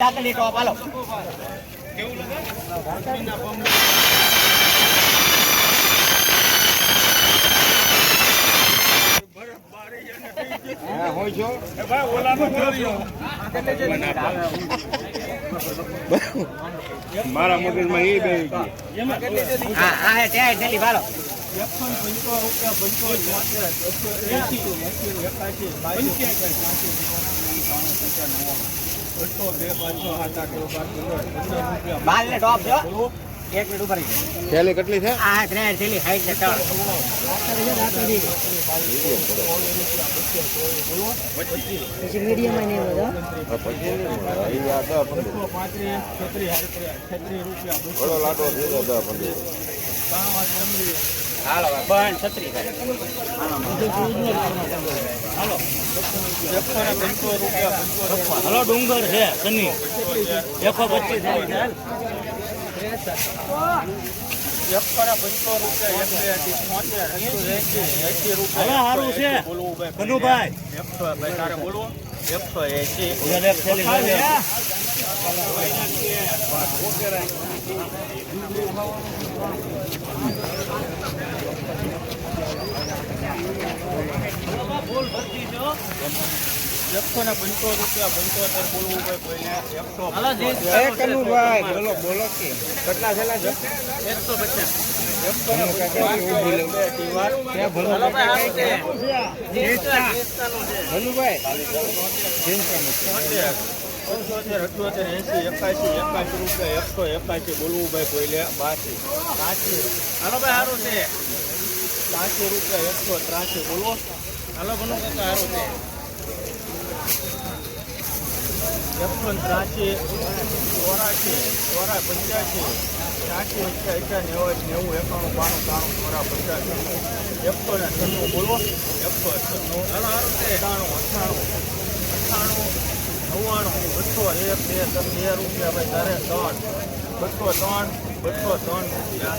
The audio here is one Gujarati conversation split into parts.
ચાકડી ટોપ હાલો. મારા મગજમાં એ બે હા હા ત્યાં જલ્દી ભાલો બાલ ને ટોપ છો એક મિનિટ ઉપર થેલી કેટલી છે? આ ત્રણ થેલી હાઈટ છે ત્રણ પછી મીડિયમ ને બધો પછી હાલો બંધ છત્રી હલો ડુંગર છે સની એકસો પચીસ સારું એક ભાઈ લઈ લે. કનુભાઈ બોલો બોલો કે. કેટલા થેલા છે? બોલવું ભાઈ કોઈને બાસી. બાસી. હાલો ભાઈ સારું છે. બાસી રૂપિયા એકસો ત્રાસી બોલો. હાલો બનો કાકા સારું છે. એકસો ત્રાસી ચોરાશી ચોરા પંચ્યાસી ત્યાંસી અઠ્યા અઠ્યા નેવું નેવું, એકાણું, બાણું ત્રાણું ચોરા પંચ્યાસી એકસો ને છન્નું, બોલો. એકસો છન્નું, હાલો અઠ્ઠાણું અઠ્ઠાણું નવ્વાણું, બસો એક, બે, ત્રણ, બે રૂપિયા ભાઈ, તારે ત્રણ. બસો ત્રણ બસો ત્રણ રૂપિયા.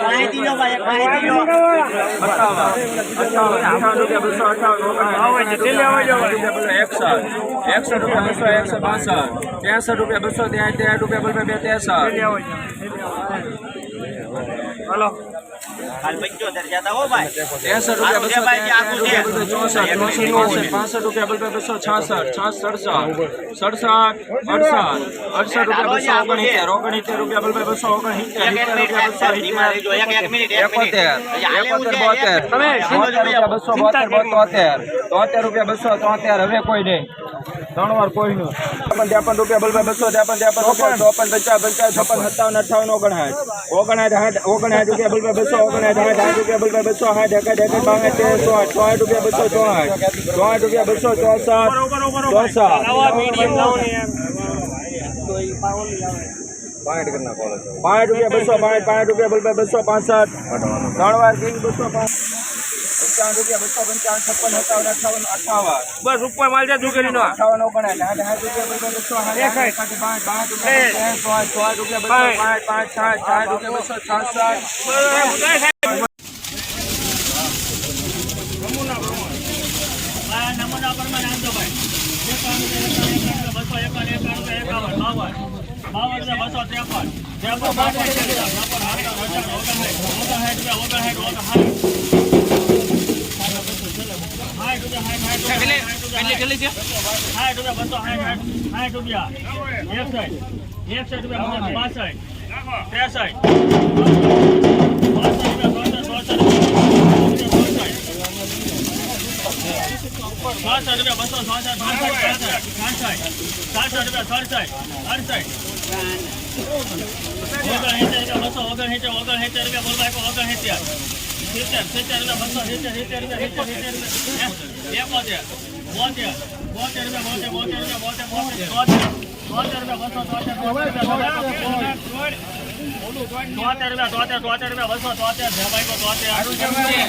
માહિતી જો ભાઈ એક માહિતી જો એકસઠ રૂપિયા બસો એકસો બાસઠ ત્રેસઠ રૂપિયા બસો ત્યાંસી રૂપિયા બસો બે ત્રેસઠ હાલ પાસઠ રૂપિયા બસો છાસઠ છાસ સડસઠ સડસઠ અડસઠ અડસઠ રૂપિયા બસો ઓગણસિત્તેર ઓગણસિત્તેર રૂપિયા બસો મિનિટ રૂપિયા બસો બોતેર. બોતેર રૂપિયા બસો તોતેર હવે કોઈ નહીં. ત્રણ વાર કોઈનું ત્રેપન ત્રેપન રૂપિયા બલભાઈ બસો ત્રેપન ત્રેપન રૂપિયા ચોપન. પચાસ પચાસ છપ્પન સત્તાવન અઠાવન ઓગણસાઠ. ઓગણસાઠ હાથ ઓગણસાઠ રૂપિયા બલભાઈ બસો ઓગણસાઠ હાથ આઠ રૂપિયા બલભાઈ બસો હાથ એકાદ એકાદ બાંગે તેર ચોઆઠ ચોઆઠ રૂપિયા બસો ચોઆઠ ચોઆઠ રૂપિયા બસો ચોસઠ ચોસઠ. પાંઠ રૂપિયા બસો પાંઠ પાંઠ રૂપિયા બલભાઈ બસો પાસઠ. ત્રણ વાર બસો પાંચ પંચાવન રૂપિયા બસો પંચાવન છપ્પન સત્તાવન અઠાવન અઠાવન બસ ઉપર માલ જાય છોકરીનો અઠાવન ઓગણસાઠ આઠ આઠ રૂપિયા બસો બસો સાઠ પાંચ પાંચ રૂપિયા સોળ સોળ રૂપિયા બસો પાંચ પાંચ સાત સાત રૂપિયા બસો છાસઠ નમૂના પ્રમાણે આંધો ભાઈ બસો. એકાવન એકાવન એકાવન બાવન બાવન છે બસો. ત્રેપન ત્રેપન બાસઠ ત્રેપન અઠાવન ઓગણસાઠ ઓગણસાઠ ઓગણસાઠ ઓગણસાઠ સાઠ રૂપિયા બસો સાઠ સાઠ ઓગણ હેચા ઓગણ હેચા રૂપિયા બોલવા કો ઓગણ હેચા હેચા હેચા રૂપિયા બસો હેચા હેચા રૂપિયા હેચા હેચા રૂપિયા બોતેર બોતેર બોતેર રૂપિયા બોતેર બોતેર રૂપિયા બોતેર બોતેર બોતેર રૂપિયા બસો બોતેર બોતેર રૂપિયા બોતેર બોતેર રૂપિયા બસો બોતેર ભાઈ કો બોતેર રૂપિયા